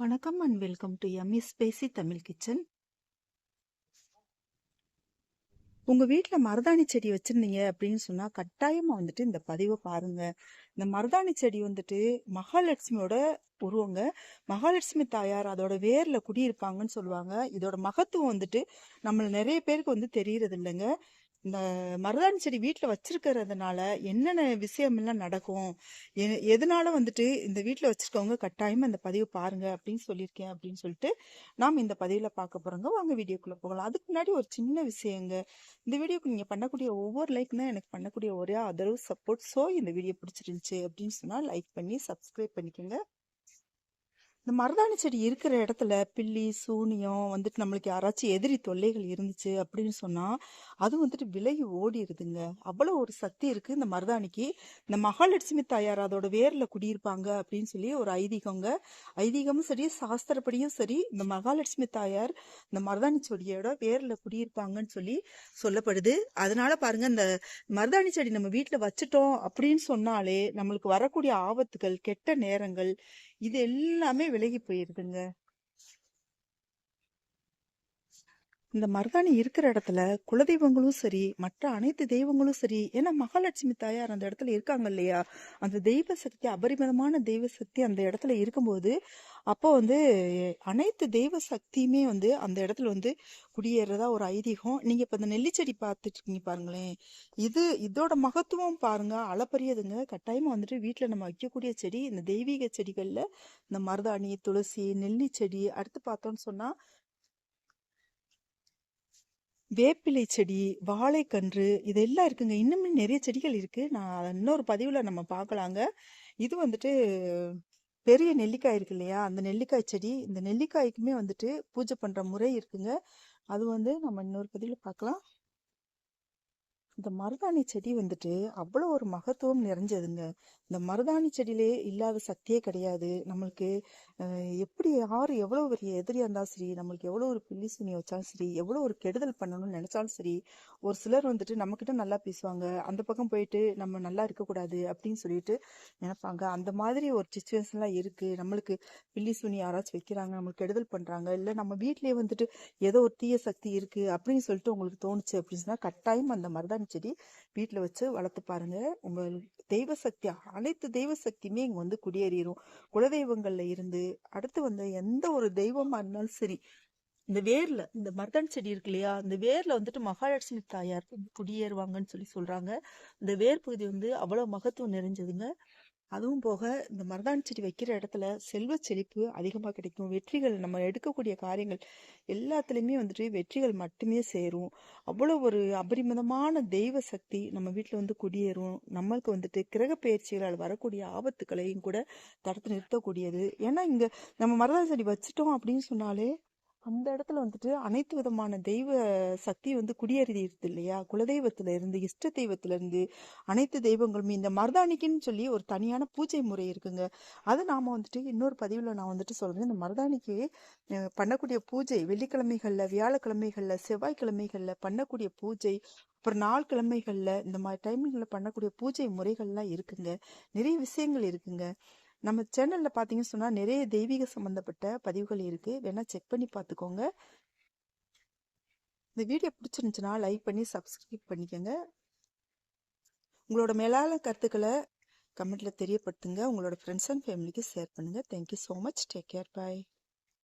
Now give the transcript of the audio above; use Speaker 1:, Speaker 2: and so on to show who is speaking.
Speaker 1: வணக்கம் and welcome to EMIS பேசி Tamil kitchen உங்கள் வீட்டில் மருதாணி செடி வச்சுருந்தீங்க அப்படின்னு சொன்னால் கட்டாயமாக வந்துட்டு இந்த பதிவை பாருங்கள் இந்த மருதாணி செடி வந்துட்டு மகாலட்சுமியோட உருவங்க. மகாலட்சுமி தாயார் அதோட வேரில் குடியிருப்பாங்கன்னு சொல்லுவாங்க. இதோட மகத்துவம் வந்துட்டு நம்மள நிறைய பேருக்கு வந்து தெரியறது இல்லைங்க. இந்த மருதாணி செடி வீட்டில் வச்சிருக்கிறதுனால என்னென்ன விஷயமெல்லாம் நடக்கும்? எ- எதனால வந்துட்டு இந்த வீட்டில் வச்சிருக்கவங்க கட்டாயமாக இந்த பதிவு பாருங்க அப்படின்னு சொல்லியிருக்கேன் அப்படின்னு சொல்லிட்டு நாம் இந்த பதிவில் பார்க்க போகிறோங்க வாங்க வீடியோக்குள்ளே போகலாம். அதுக்கு முன்னாடி ஒரு சின்ன விஷயங்க. இந்த வீடியோக்கு நீங்கள் பண்ணக்கூடிய ஒவ்வொரு லைக் தான் எனக்கு பண்ணக்கூடிய ஒரே ஆதரவு சப்போர்ட் ஸோ இந்த வீடியோ பிடிச்சிருந்துச்சு அப்படின்னு சொன்னால் லைக் பண்ணி சப்ஸ்கிரைப் பண்ணிக்கோங்க. இந்த மருதாணி செடி இருக்கிற இடத்துல பில்லி சூனியம் வந்துட்டு நம்மளுக்கு யாராச்சும் எதிரி தொல்லைகள் இருந்துச்சு அப்படின்னு சொன்னால் அது வந்துட்டு விலகி ஓடிடுதுங்க அவ்வளோ ஒரு சக்தி இருக்குது இந்த மருதாணிக்கு. இந்த மகாலட்சுமி தாயார் அதோட வேரில் குடியிருப்பாங்க அப்படின்னு சொல்லி ஒரு ஐதீகங்க. ஐதீகமும் சரி சாஸ்திரப்படியும் சரி இந்த மகாலட்சுமி தாயார் இந்த மருதாணி செடியோட வேரில் குடியிருப்பாங்கன்னு சொல்லி சொல்லப்படுது. அதனால பாருங்க இந்த மருதாணி செடி நம்ம வீட்டில் வச்சுட்டோம் அப்படின்னு சொன்னாலே நம்மளுக்கு வரக்கூடிய ஆபத்துகள் கெட்ட நேரங்கள் இது எல்லாமே விலகி போயிருதுங்க. இந்த மருதாணி இருக்கிற இடத்துல குலதெய்வங்களும் சரி மற்ற அனைத்து தெய்வங்களும் சரி ஏன்னா மகாலட்சுமி தாயார் அந்த இடத்துல இருக்காங்க இல்லையா? அந்த தெய்வ சக்தி அபரிமிதமான தெய்வ சக்தி அந்த இடத்துல இருக்கும்போது அப்போ வந்து அனைத்து தெய்வ சக்தியுமே வந்து அந்த இடத்துல வந்து குடியேறதா ஒரு ஐதீகம். நீங்க இப்ப இந்த நெல்லிச்செடி பார்த்துட்டு இருக்கீங்க பாருங்களேன். இது இதோட மகத்துவம் பாருங்க. அளப்பரியதுங்க. கட்டாயமா வந்துட்டு வீட்டுல நம்ம வைக்கக்கூடிய செடி இந்த தெய்வீக செடிகள்ல இந்த மருதாணி துளசி நெல்லி செடி அடுத்து பார்த்தோம்னு சொன்னா வேப்பிலை செடி வாழைக்கன்று இதெல்லாம் இருக்குங்க. இன்னுமே நிறைய செடிகள் இருக்குது நான் இன்னொரு பதிவில் நம்ம பார்க்கலாங்க. இது வந்துட்டு பெரிய நெல்லிக்காய் இருக்கு இல்லையா? அந்த நெல்லிக்காய் செடி. இந்த நெல்லிக்காய்க்குமே வந்துட்டு பூஜை பண்ணுற முறை இருக்குங்க. அது வந்து நம்ம இன்னொரு பதிவில் பார்க்கலாம். இந்த மருதாணி செடி வந்துட்டு அவ்வளோ ஒரு மகத்துவம் நிறைஞ்சதுங்க. இந்த மருதாணி செடியிலே இல்லாத சக்தியே கிடையாது. நம்மளுக்கு எப்படி யார் எவ்வளோ பெரிய எதிரியாக இருந்தாலும் சரி நம்மளுக்கு எவ்வளோ ஒரு பில்லி சுனி வச்சாலும் சரி எவ்வளோ ஒரு கெடுதல் பண்ணணும்னு நினச்சாலும் சரி ஒரு சிலர் வந்துட்டு நம்மக்கிட்ட நல்லா பேசுவாங்க. அந்த பக்கம் போயிட்டு நம்ம நல்லா இருக்கக்கூடாது அப்படின்னு சொல்லிட்டு நினைப்பாங்க. அந்த மாதிரி ஒரு சுச்சுவேஷன்லாம் இருக்குது நம்மளுக்கு பில்லி சுனி யாராச்சும் வைக்கிறாங்க நம்மளுக்கு கெடுதல் பண்ணுறாங்க இல்லை நம்ம வீட்லேயே வந்துட்டு ஏதோ ஒரு தீய சக்தி இருக்குது அப்படின்னு சொல்லிட்டு உங்களுக்கு தோணுச்சு அப்படின்னு சொன்னால் கட்டாயம் அந்த மருதாணி செடி வீட்டில் வச்சு வளர்த்து பாருங்க. உங்கள் தெய்வ சக்தி அனைத்து தெய்வ சக்தியுமே இங்கே வந்து குடியேறிடும் குலதெய்வங்களில் இருந்து அடுத்து வந்து எந்த ஒரு தெய்வமாக இருந்தாலும் சரி இந்த வேர்ல இந்த மருதாணி செடி இருக்கு இல்லையா இந்த வேர்ல வந்துட்டு மகாலட்சுமி தாயார் குடியேறுவாங்கன்னு சொல்லி சொல்றாங்க. இந்த வேர் பகுதி வந்து அவ்வளவு மகத்துவம் நிறைஞ்சதுங்க. அதுவும் போக இந்த மருதாணி செடி வைக்கிற இடத்துல செல்வ செழிப்பு அதிகமாக கிடைக்கும். வெற்றிகள் நம்ம எடுக்கக்கூடிய காரியங்கள் எல்லாத்துலேயுமே வந்துட்டு வெற்றிகள் மட்டுமே சேரும். அவ்வளோ ஒரு அபரிமிதமான தெய்வ சக்தி நம்ம வீட்டில் வந்து குடியேறும். நம்மளுக்கு வந்துட்டு கிரக பயிற்சிகளால் வரக்கூடிய ஆபத்துக்களையும் கூட தடுத்து நிறுத்தக்கூடியது. ஏன்னா இங்கே நம்ம மருதாணி செடி வச்சுட்டோம் அப்படின்னு சொன்னாலே அந்த இடத்துல வந்துட்டு அனைத்து விதமான தெய்வ சக்தி வந்து குடியேறிடுது இல்லையா? குலதெய்வத்துல இருந்து இஷ்ட தெய்வத்துல இருந்து அனைத்து தெய்வங்களுமே இந்த மருதாணிக்குன்னு சொல்லி ஒரு தனியான பூஜை முறை இருக்குங்க. அது நாம வந்துட்டு இன்னொரு பதிவுல நான் வந்துட்டு சொல்றேன். இந்த மருதாணிக்கு பண்ணக்கூடிய பூஜை வெள்ளிக்கிழமைகள்ல வியாழக்கிழமைகள்ல செவ்வாய்க்கிழமைகள்ல பண்ணக்கூடிய பூஜை அப்புறம் நாள் கிழமைகள்ல இந்த மாதிரி டைமிங்கில் பண்ணக்கூடிய பூஜை முறைகள்லாம் இருக்குங்க. நிறைய விஷயங்கள் இருக்குங்க. நம்ம சேனலில் பார்த்தீங்கன்னு சொன்னால் நிறைய தெய்வீக சம்மந்தப்பட்ட பதிவுகள் இருக்குது வேணால் செக் பண்ணி பார்த்துக்கோங்க இந்த வீடியோ பிடிச்சிருந்துச்சுன்னா லைக் பண்ணி சப்ஸ்கிரைப் பண்ணிக்கோங்க. உங்களோட மேலாள கருத்துக்களை கமெண்ட்டில் தெரியப்படுத்துங்க. உங்களோட ஃப்ரெண்ட்ஸ் அண்ட் ஃபேமிலிக்கு ஷேர் பண்ணுங்கள் thank you so much take care bye